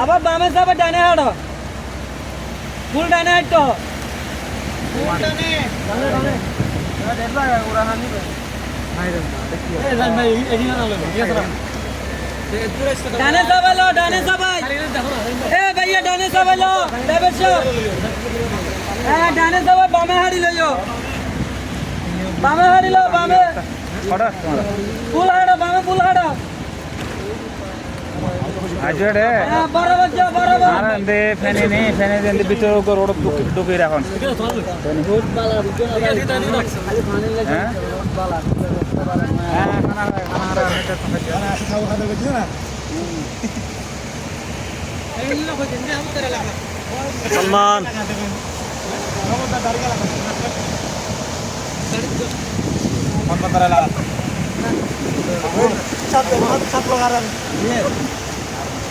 আবার বামে যাবে ডানে হাঁটো ফুল ডানে হাঁটো ডানে ডানে যাবাই এ ভাইয়া, ডানে যাবাইলো ড্রাইভার সাহেব হ্যাঁ ডানে যাবাই বামে হাঁড়ি লইও বামে হাঁড়ি লো, বামে। ফুল হাঁটো বামে ফুল হাঁটো আজরে হ্যাঁ বরাবর যাও বরাবর আর এন্দে ফেনে নেই ফেনে দেন ভিতরে কো রোড